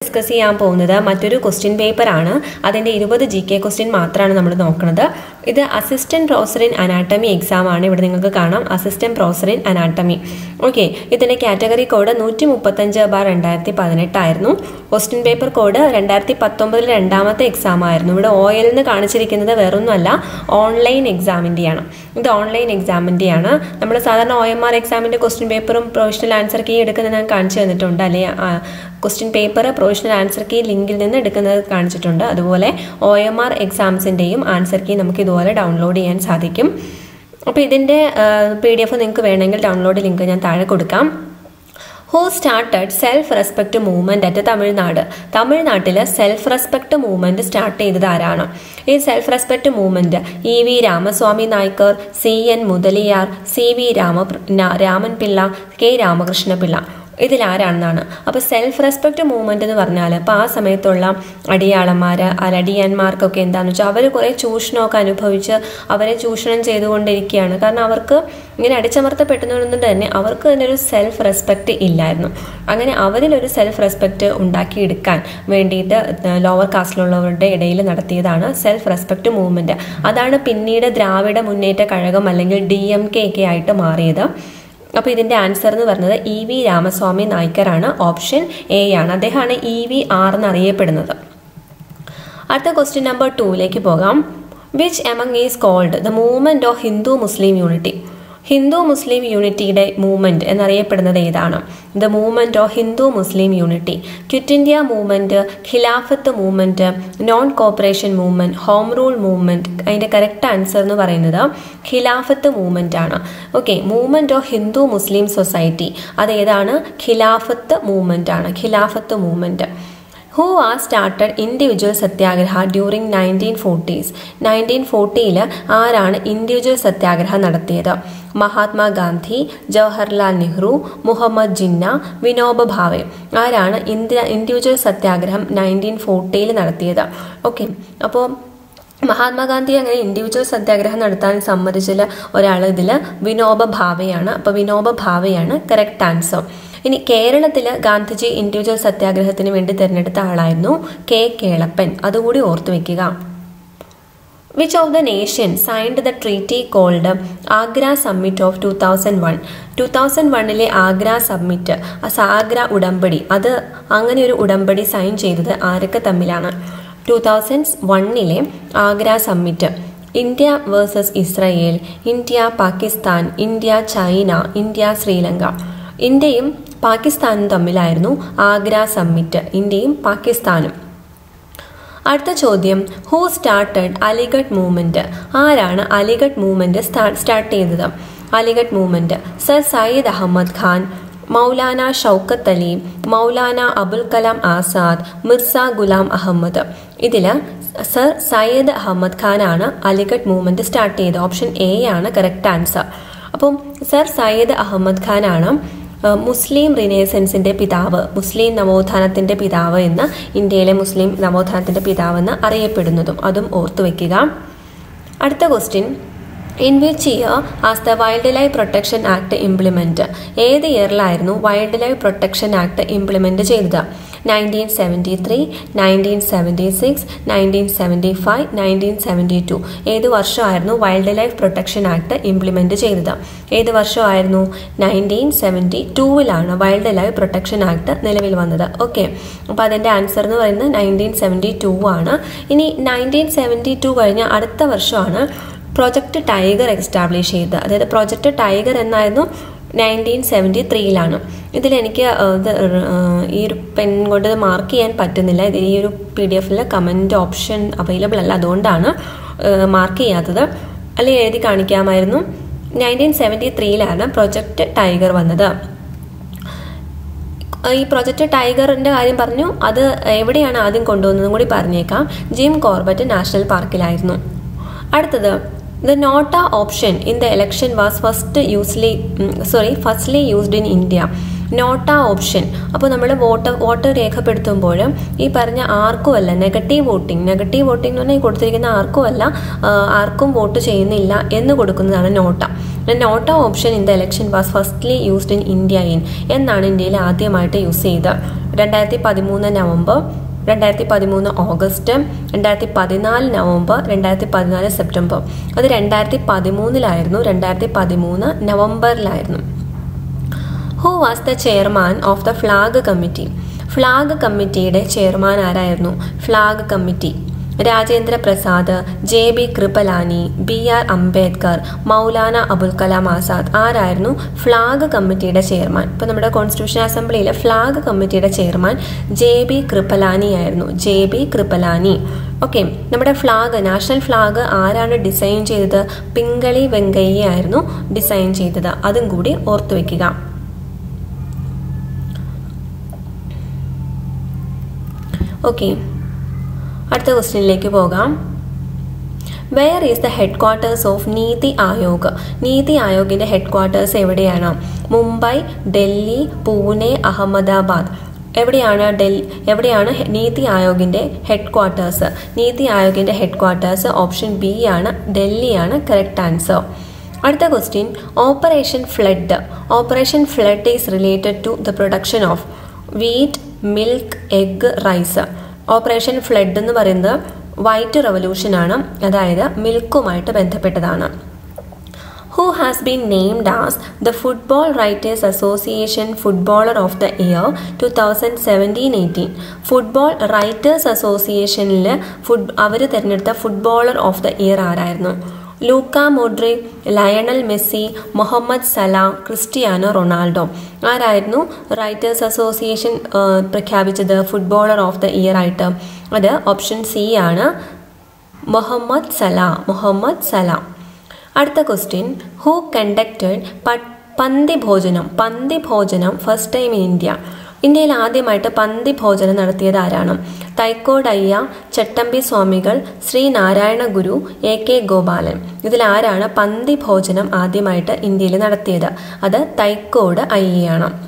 Discuss ചെയ്യാൻ പോകുന്നത് മറ്റൊരു ക്വസ്റ്റ്യൻ പേപ്പർ ആണ്. അതിന്റെ ഇരുപത് ജി കെ ക്വസ്റ്റ്യൻ മാത്രമാണ് നമ്മൾ നോക്കുന്നത് ഇത് അസിസ്റ്റന്റ് പ്രൊഫസർ അനാട്ടമി എക്സാം ആണ്. ഇവിടെ നിങ്ങൾക്ക് കാണാം. അസിസ്റ്റന്റ് പ്രൊഫസർ അനാട്ടമി ഓക്കെ ഇതിന്റെ കാറ്റഗറി കോഡ് നൂറ്റി മുപ്പത്തഞ്ച് ബാർ രണ്ടായിരത്തി പതിനെട്ടായിരുന്നു ക്വസ്റ്റ്യൻ പേപ്പർ കോഡ് രണ്ടായിരത്തി പത്തൊമ്പതിൽ രണ്ടാമത്തെ എക്സാം ആയിരുന്നു. ഇവിടെ ഒ എൽ എന്ന് കാണിച്ചിരിക്കുന്നത് വേറൊന്നുമല്ല. ഓൺലൈൻ എക്സാമിന്റെയാണ് ഇത് ഓൺലൈൻ എക്സാമിന്റെയാണ് നമ്മൾ സാധാരണ ഒ എം ആർ എക്സാമിന്റെ ക്വസ്റ്റ്യൻ പേപ്പറും പ്രൊഫഷണൽ ആൻസർ കീ എടുക്കുന്നത് ഞാൻ കാണിച്ചു തന്നിട്ടുണ്ട്. അല്ലെ question paper professional answer key ലിങ്കിൽ നിന്ന് എടുക്കുന്നത് കാണിച്ചിട്ടുണ്ട്. അതുപോലെ ഒ എം ആർ എക്സാംസിന്റെയും ആൻസർ കീ നമുക്ക് ഇതുപോലെ ഡൗൺലോഡ് ചെയ്യാൻ സാധിക്കും. അപ്പോൾ ഇതിന്റെ പി ഡി എഫ് നിങ്ങൾക്ക് വേണമെങ്കിൽ ഡൗൺലോഡ് ലിങ്ക് ഞാൻ താഴെ കൊടുക്കാം. Who started self respect movement at Tamil Nadu തമിഴ്നാട്ടിൽ സെൽഫ് റെസ്പെക്ട് മൂവ്മെന്റ് സ്റ്റാർട്ട് ചെയ്തത് ആരാണ്? ഈ self respect movement E V Ramaswamy Naicker C N Mudaliar C V Rama Raman Pillai K Ramakrishna Pillai ഇതിലാരാണെന്നാണ്. അപ്പോൾ self respect movement എന്ന് പറഞ്ഞാൽ അപ്പോൾ ആ സമയത്തുള്ള അടിയാളന്മാർ അലടിയന്മാർക്കൊക്കെ എന്താണെന്ന് വെച്ചാൽ അവർ കുറേ ചൂഷണമൊക്കെ അനുഭവിച്ച് അവരെ ചൂഷണം ചെയ്തുകൊണ്ടിരിക്കുകയാണ്. കാരണം അവർക്ക് ഇങ്ങനെ അടിച്ചമർത്തപ്പെടുന്നതുകൊണ്ട് തന്നെ അവർക്ക് തന്നെ ഒരു സെൽഫ് റെസ്പെക്റ്റ് ഇല്ലായിരുന്നു. അങ്ങനെ അവരിലൊരു സെൽഫ് റെസ്പെക്റ്റ് ഉണ്ടാക്കിയെടുക്കാൻ വേണ്ടിയിട്ട് ലോവർ കാസ്റ്റിലുള്ളവരുടെ ഇടയിൽ നടത്തിയതാണ് സെൽഫ് റെസ്പെക്റ്റ് മൂവ്മെന്റ് അതാണ് പിന്നീട് ദ്രാവിഡ മുന്നേറ്റ കഴകം അല്ലെങ്കിൽ ഡി എം കെ ഒക്കെ ആയിട്ട് മാറിയത്. അപ്പോൾ ഇതിന്റെ ആൻസർ എന്ന് പറഞ്ഞത് ഇ വി രാമസ്വാമി നായ്ക്കറാണ് ഓപ്ഷൻ എ ആണ്. അദ്ദേഹമാണ് ഇ വി ആർ എന്നറിയപ്പെടുന്നത്. അടുത്ത ക്വസ്റ്റ്യൻ നമ്പർ ടൂവിലേക്ക് പോകാം. Which among is called the movement of Hindu Muslim unity Hindu Muslim യൂണിറ്റിയുടെ movement എന്നറിയപ്പെടുന്നത് ഏതാണ്? The movement of Hindu Muslim unity quit India movement Khilafat movement non corporation movement home rule movement അതിന്റെ correct answer എന്ന് പറയുന്നത് ഖിലാഫത്ത് movement ആണ്. Okay movement of Hindu Muslim society ഏതാണ് ഖിലാഫത്ത് movement ആണ്. ഖിലാഫത്ത് movement. Who are started individual Satyagraha during nineteen forties nineteen ഫോർട്ടിയിൽ ആരാണ് individual സത്യാഗ്രഹം നടത്തിയത്? മഹാത്മാഗാന്ധി ജവഹർലാൽ നെഹ്റു മുഹമ്മദ് ജിന്ന വിനോബ ഭാവെ. ആരാണ് ഇന്ത്യ ഇൻഡിവിജ്വൽ സത്യാഗ്രഹം നയന്റീൻ ഫോർട്ടിയിൽ നടത്തിയത്? ഓക്കെ അപ്പോൾ മഹാത്മാഗാന്ധി അങ്ങനെ ഇൻഡിവിജ്വൽ സത്യാഗ്രഹം നടത്താൻ സമ്മതിച്ചില്ല ഒരാൾ ഇതിൽ വിനോബ ഭാവയാണ്. അപ്പോൾ വിനോബ ഭാവയാണ് കറക്റ്റ് ആൻസർ ഇനി കേരളത്തിൽ ഗാന്ധിജി ഇൻഡിവിജ്വൽ സത്യാഗ്രഹത്തിന് വേണ്ടി തിരഞ്ഞെടുത്ത ആളായിരുന്നു കെ കേളപ്പൻ. അതുകൂടി ഓർത്തു വെക്കുക. Which of the nation signed the treaty called Agra summit of two thousand one two thousand വണ്ണിലെ ആഗ്ര സമ്മിറ്റ് ആഗ്ര ഉടമ്പടി. അത് അങ്ങനെ ഒരു ഉടമ്പടി സൈൻ ചെയ്തത് ആരൊക്കെ തമ്മിലാണ്? ടു തൗസൻഡ് വണ്ണിലെ Agra summit India versus Israel India Pakistan India China India Sri Lanka. ഇന്ത്യയും പാകിസ്ഥാനും തമ്മിലായിരുന്നു ആഗ്ര സമ്മിറ്റ് ഇന്ത്യയും പാകിസ്ഥാനും. അടുത്ത ചോദ്യം ഹൂ സ്റ്റാർട്ടഡ് അലിഗഡ് മൂവ്മെന്റ് ആരാണ് അലിഗഡ് മൂവ്മെന്റ് സ്റ്റാർട്ട് ചെയ്തത്? Aligarh movement sir Syed Ahmed Khan Maulana Shaukat Ali Maulana Abul Kalam Azad Mirza Ghulam Ahmad. ഇതിൽ sir Syed Ahmed ഖാനാണ് അലിഗഡ് മൂവ്മെന്റ് സ്റ്റാർട്ട് ചെയ്തത്. ഓപ്ഷൻ എ ആണ് കറക്റ്റ് ആൻസർ അപ്പം സർ സയ്യിദ് അഹമ്മദ് ഖാനാണ് മുസ്ലിം റിനേസൻസിന്റെ പിതാവ് മുസ്ലിം നവോത്ഥാനത്തിന്റെ പിതാവ് എന്ന് ഇന്ത്യയിലെ മുസ്ലിം നവോത്ഥാനത്തിന്റെ പിതാവ് എന്ന് അറിയപ്പെടുന്നതും അതും ഓർത്തു വെക്കുക. അടുത്ത question in which year as the wild life protection act implement ഏത് ഇയറിലായിരുന്നു wild life protection act implement ചെയ്തത്? Nineteen seventy three nineteen seventy six nineteen seventy five nineteen seventy two ഏത് വർഷമായിരുന്നു wild life protection act implement ചെയ്തത്? ഏത് വർഷമായിരുന്നു? Nineteen seventy ടൂവിലാണ് wild life protection act നിലവിൽ വന്നത്. ഓക്കെ അപ്പോൾ അതിന്റെ ആൻസർ എന്ന് പറയുന്നത് നയന്റീൻ സെവന്റി ടു ആണ്. ഇനി നയന്റീൻ സെവന്റി ടു കഴിഞ്ഞ അടുത്ത വർഷമാണ് പ്രൊജക്ട് ടൈഗർ എക്സ്റ്റാബ്ലിഷ് ചെയ്തത്. അതായത് പ്രൊജക്ട് ടൈഗർ എന്നായിരുന്നു നയന്റീൻ സെവന്റി ത്രീയിലാണ് ഇതിൽ എനിക്ക് ഈ ഒരു പെൻ കൊണ്ട് മാർക്ക് ചെയ്യാൻ പറ്റുന്നില്ല. ഇത് ഈ ഒരു പി ഡി എഫിൽ കമന്റ് ഓപ്ഷൻ അവൈലബിൾ അല്ല. അതുകൊണ്ടാണ് മാർക്ക് ചെയ്യാത്തത്. അല്ലെങ്കിൽ എഴുതി കാണിക്കാമായിരുന്നു. നയന്റീൻ സെവന്റി ത്രീയിലാണ് പ്രൊജക്ട് ടൈഗർ വന്നത്. ഈ പ്രൊജക്ട് ടൈഗറിന്റെ കാര്യം പറഞ്ഞു. അത് എവിടെയാണ് ആദ്യം കൊണ്ടുവന്നതും കൂടി പറഞ്ഞേക്കാം. ജിം കോർബറ്റ് നാഷണൽ പാർക്കിലായിരുന്നു അടുത്തത് the NOTA option in the election was first usually sorry firstly used in India NOTA option. അപ്പോൾ നമ്മൾ വോട്ട് വോട്ട് രേഖപ്പെടുത്തുമ്പോൾ ഈ പറഞ്ഞ ആർക്കുമല്ല നെഗറ്റീവ് വോട്ടിംഗ്. നെഗറ്റീവ് വോട്ടിംഗ് എന്ന് പറഞ്ഞാൽ കൊടുത്തിരിക്കുന്ന ആർക്കുമല്ല ആർക്കും വോട്ട് ചെയ്യുന്നില്ല എന്ന് കൊടുക്കുന്നതാണ് NOTA. NOTA option in the election was firstly used in India in എന്നാണ് ഇന്ത്യയിൽ ആദ്യമായിട്ട് യൂസ് ചെയ്തത് രണ്ടായിരത്തി പതിമൂന്ന് നവംബർ രണ്ടായിരത്തി പതിമൂന്ന് ഓഗസ്റ്റ് രണ്ടായിരത്തി പതിനാല് നവംബർ രണ്ടായിരത്തി പതിനാല് സെപ്റ്റംബർ. അത് രണ്ടായിരത്തി പതിമൂന്നിലായിരുന്നു രണ്ടായിരത്തി പതിമൂന്ന് നവംബറിലായിരുന്നു. Who was the chairman of the flag committee flag കമ്മിറ്റിയുടെ ചെയർമാൻ ആരായിരുന്നു? Flag committee Rajendra Prasad J B Kripalani B R Ambedkar Maulana Abul Kalam Azad ആരായിരുന്നു? ഫ്ലാഗ് കമ്മിറ്റിയുടെ ചെയർമാൻ ഇപ്പോൾ നമ്മുടെ കോൺസ്റ്റിറ്റ്യൂഷൻ അസംബ്ലിയിലെ ഫ്ലാഗ് കമ്മിറ്റിയുടെ ചെയർമാൻ ജെ ബി കൃപലാനി ആയിരുന്നു. J B Kripalani. Okay നമ്മുടെ ഫ്ലാഗ് നാഷണൽ ഫ്ലാഗ് ആരാണ് ഡിസൈൻ ചെയ്തത്? പിങ്കളി വെങ്കയ്യ ആയിരുന്നു ഡിസൈൻ ചെയ്തത്. അതും കൂടി ഓർത്തു വെക്കുക. ഓക്കെ അടുത്ത ക്വസ്റ്റ്യനിലേക്ക് പോകാം. Where is the headquarters of NITI Aayog? NITI ആയോഗിന്റെ head quarters എവിടെയാണ്? മുംബൈ ഡൽഹി പൂനെ അഹമ്മദാബാദ്. എവിടെയാണ് ഡൽഹി എവിടെയാണ് നീതി ആയോഗിന്റെ ഹെഡ് ക്വാർട്ടേഴ്സ് നീതി ആയോഗിന്റെ ഹെഡ് ക്വാർട്ടേഴ്സ് ഓപ്ഷൻ ബി ആണ് ഡൽഹിയാണ് കറക്റ്റ് ആൻസർ അടുത്ത question operation flood operation flood is related to the production of wheat milk egg rice operation flood എന്ന് പറയുന്നത് വൈറ്റ് റെവല്യൂഷൻ ആണ്. അതായത് മിൽക്കുമായിട്ട് ബന്ധപ്പെട്ടതാണ്. Who has been named as the football writers association footballer of the year two thousand seventeen eighteen football writers അസോസിയേഷനിൽ foot അവർ തിരഞ്ഞെടുത്ത footballer of the year ആരായിരുന്നു? Luka Modric Lionel Messi Mohamed Salah Cristiano Ronaldo. ആരായിരുന്നു? Writers association പ്രഖ്യാപിച്ചത് footballer of the year ആയിട്ട്. അത് option C ആണ്. മുഹമ്മദ് സലാം Muhammad Salah. അടുത്ത question who conducted പന്തി ഭോജനം പന്തി ഭോജനം ഫസ്റ്റ് ടൈം ഇൻ ഇന്ത്യ ഇന്ത്യയിൽ ആദ്യമായിട്ട് പന്തി ഭോജനം നടത്തിയത് ആരാണ്? Thycaud Ayya Chattampi Swamikal Sree Narayana Guru A K Gopalan. ഇതിൽ ആരാണ് പന്തി ഭോജനം ആദ്യമായിട്ട് ഇന്ത്യയിൽ നടത്തിയത്? അത് തൈക്കോട് അയ്യയാണ്.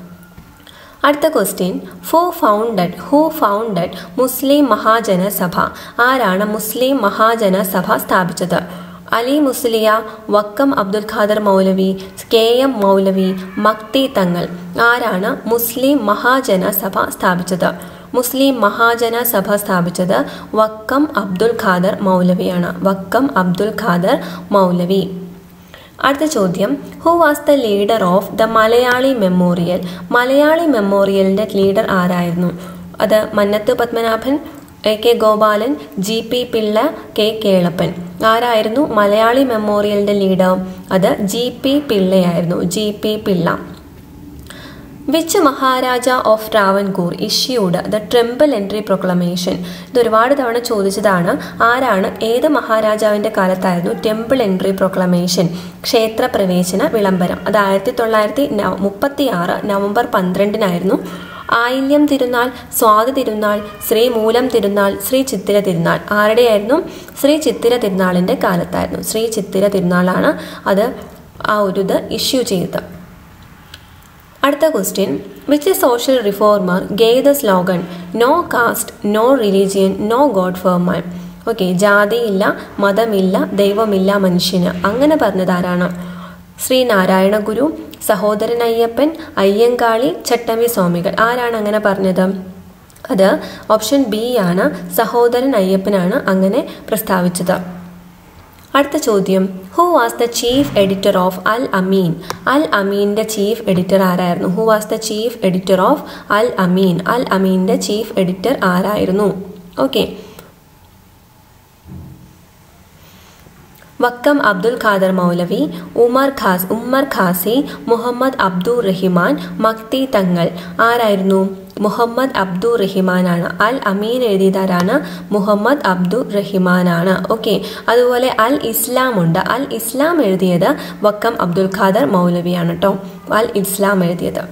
അടുത്ത question who founded who founded Muslim Mahajana Sabha ആരാണ് മുസ്ലിം മഹാജന സഭ സ്ഥാപിച്ചത്? അലി മുസ്ലിയ വക്കം അബ്ദുൽ ഖാദർ മൗലവി കെ എം മൗലവി മക്തി തങ്ങൾ ആരാണ് മുസ്ലിം മഹാജന സഭ സ്ഥാപിച്ചത്? മുസ്ലിം മഹാജന സഭ സ്ഥാപിച്ചത് വക്കം അബ്ദുൽ ഖാദർ മൗലവിയാണ്. വക്കം അബ്ദുൽ ഖാദർ മൗലവി. അടുത്ത ചോദ്യം. Who was the leader of the Malayali memorial? Malayali മെമ്മോറിയലിന്റെ leader ആരായിരുന്നു? അത് Mannathu Padmanabhan A K Gopalan G P Pillai K Kelappan. ആരായിരുന്നു മലയാളി മെമ്മോറിയലിന്റെ ലീഡർ? അത് G P പിള്ളയായിരുന്നു G P Pillai. Which Maharaja of Travancore issued the temple entry proclamation? ഇത് ഒരുപാട് തവണ ചോദിച്ചതാണ് ആരാണ് ഏത് മഹാരാജാവിന്റെ കാലത്തായിരുന്നു ടെമ്പിൾ എൻട്രി പ്രൊക്ലമേഷൻ? ക്ഷേത്രപ്രവേശന വിളംബരം. അത് ആയിരത്തി തൊള്ളായിരത്തി മുപ്പത്തി ആറ് നവംബർ പന്ത്രണ്ടിനായിരുന്നു ആയില്യം തിരുനാൾ സ്വാതി തിരുനാൾ ശ്രീ മൂലം തിരുനാൾ ശ്രീ ചിത്തിര തിരുനാൾ ആരുടെയായിരുന്നു? ശ്രീ ചിത്തിര തിരുനാളിന്റെ കാലത്തായിരുന്നു. ശ്രീ ചിത്തിര തിരുനാളാണ് അത് ആ ഒരു ഇത് ഇഷ്യൂ ചെയ്തത്. അടുത്ത question which social reformer gave the slogan no caste no religion no God for man okay ജാതിയില്ല മതമില്ല ദൈവമില്ല മനുഷ്യന്. അങ്ങനെ പറഞ്ഞതാരാണ് ശ്രീ നാരായണ ഗുരു സഹോദരൻ അയ്യപ്പൻ അയ്യങ്കാളി ചട്ടമ്പി സ്വാമികൾ ആരാണ് അങ്ങനെ പറഞ്ഞത്? അത് ഓപ്ഷൻ ബി ആണ്. സഹോദരൻ അയ്യപ്പനാണ് അങ്ങനെ പ്രസ്താവിച്ചത്. അടുത്ത ചോദ്യം. Who was the chief editor of Al Ameen Al അമീന്റെ chief editor ആരായിരുന്നു? Who was the chief editor of Al Ameen Al അമീന്റെ chief editor ആരായിരുന്നു? ഓക്കെ വക്കം അബ്ദുൽ ഖാദർ മൗലവി ഉമർ ഖാസ് ഉമ്മർ ഖാസി മുഹമ്മദ് അബ്ദുർ റഹിമാൻ മക്തി തങ്ങൾ ആരായിരുന്നു? മുഹമ്മദ് അബ്ദു റഹിമാനാണ്. അൽ അമീൻ എഴുതിയതാരാണ്? മുഹമ്മദ് അബ്ദു റഹിമാനാണ്. ഓക്കെ. അതുപോലെ അൽ ഇസ്ലാം ഉണ്ട്. അൽ ഇസ്ലാം എഴുതിയത് വക്കം അബ്ദുൽ ഖാദർ മൗലവിയാണ് കേട്ടോ അൽ ഇസ്ലാം എഴുതിയത്.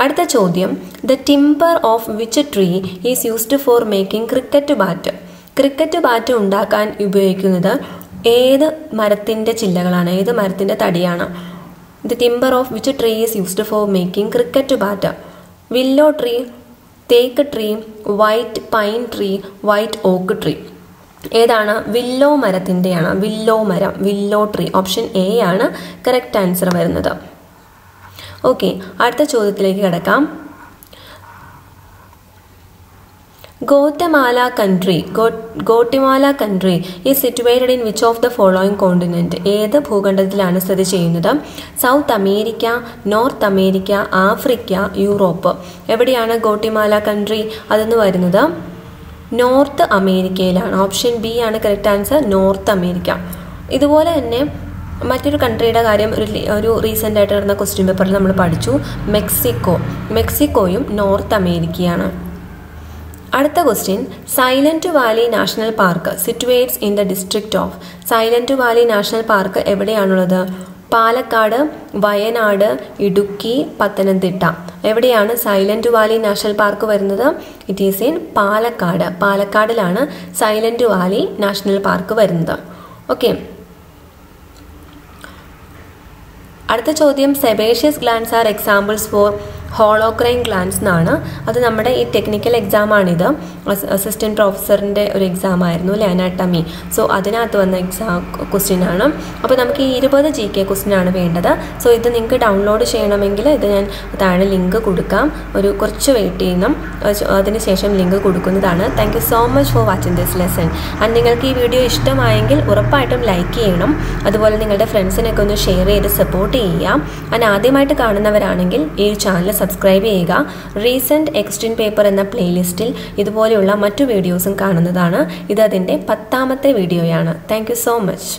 അടുത്ത ചോദ്യം. The timber of which tree is used for making cricket bat cricket bat ഉണ്ടാക്കാൻ ഉപയോഗിക്കുന്നത് ഏത് മരത്തിന്റെ ചില്ലകളാണ് ഏത് മരത്തിന്റെ തടിയാണ്? The timber of which tree is used for making cricket bat willow tree teak tree white pine tree white oak tree ഏതാണ്? Willow മരത്തിന്റെയാണ് willow മരം വില്ലോ ട്രീ ഓപ്ഷൻ എ ആണ് കറക്റ്റ് ആൻസർ വരുന്നത്. ഓക്കെ അടുത്ത ചോദ്യത്തിലേക്ക് കിടക്കാം. Guatemala country Guatemala country is situated in which of the following continent ഏത് ഭൂഖണ്ഡത്തിലാണ് സ്ഥിതി ചെയ്യുന്നത്? South America North America Africa Europe എവിടെയാണ് ഗോട്ടിമാല കൺട്രി അതെന്ന് വരുന്നത്? നോർത്ത് അമേരിക്കയിലാണ് ഓപ്ഷൻ ബി ആണ് കറക്റ്റ് ആൻസർ നോർത്ത് അമേരിക്ക ഇതുപോലെ തന്നെ മറ്റൊരു കൺട്രിയുടെ കാര്യം ഒരു ഒരു റീസെന്റ് ആയിട്ട് നടന്ന ക്വസ്റ്റ്യൻ പേപ്പറിൽ നമ്മൾ പഠിച്ചു. മെക്സിക്കോ മെക്സിക്കോയും നോർത്ത് അമേരിക്കയാണ് അടുത്ത question Silent Valley National Park situates in the district of Silent Valley National Park എവിടെയാണുള്ളത്? Palakkad Wayanad Idukki Pathanamthitta. എവിടെയാണ് സൈലന്റ് വാലി നാഷണൽ പാർക്ക് വരുന്നത്? It is in Palakkad. പാലക്കാടിലാണ് Silent Valley National Park വരുന്നത്. ഓക്കെ അടുത്ത ചോദ്യം sebaceous glands are examples for holocrine glands എന്നാണ്. അത് നമ്മുടെ ഈ technical എക്സാമാണിത് assistant പ്രൊഫസറിന്റെ ഒരു എക്സാം ആയിരുന്നു അല്ലേ അനാട്ടമി സോ അതിനകത്ത് വന്ന എക്സാം ക്വസ്റ്റ്യൻ ആണ്. അപ്പോൾ നമുക്ക് ഈ ഇരുപത് ജി കെ ക്വസ്റ്റ്യൻ ആണ് വേണ്ടത്. സോ ഇത് നിങ്ങൾക്ക് ഡൗൺലോഡ് ചെയ്യണമെങ്കിൽ ഇത് ഞാൻ താഴെ ലിങ്ക് കൊടുക്കാം. ഒരു കുറച്ച് വെയിറ്റ് ചെയ്യണം അതിനുശേഷം ലിങ്ക് കൊടുക്കുന്നതാണ്. Thank you so much for watching this lesson and നിങ്ങൾക്ക് ഈ വീഡിയോ ഇഷ്ടമായെങ്കിൽ ഉറപ്പായിട്ടും ലൈക്ക് ചെയ്യണം. അതുപോലെ നിങ്ങളുടെ ഫ്രണ്ട്സിനൊക്കെ ഒന്ന് ഷെയർ ചെയ്ത് സപ്പോർട്ട് ചെയ്യാം. ആൻഡ് ആദ്യമായിട്ട് കാണുന്നവരാണെങ്കിൽ ഈ ചാനൽ സബ്സ്ക്രൈബ് ചെയ്യുക. റീസെന്റ് എക്സ്റ്റിൻ പേപ്പർ എന്ന പ്ലേലിസ്റ്റിൽ ഇതുപോലെയുള്ള മറ്റു വീഡിയോസും കാണുന്നതാണ്. ഇത് അതിന്റെ പത്താമത്തെ വീഡിയോയാണ് താങ്ക് സോ മച്ച്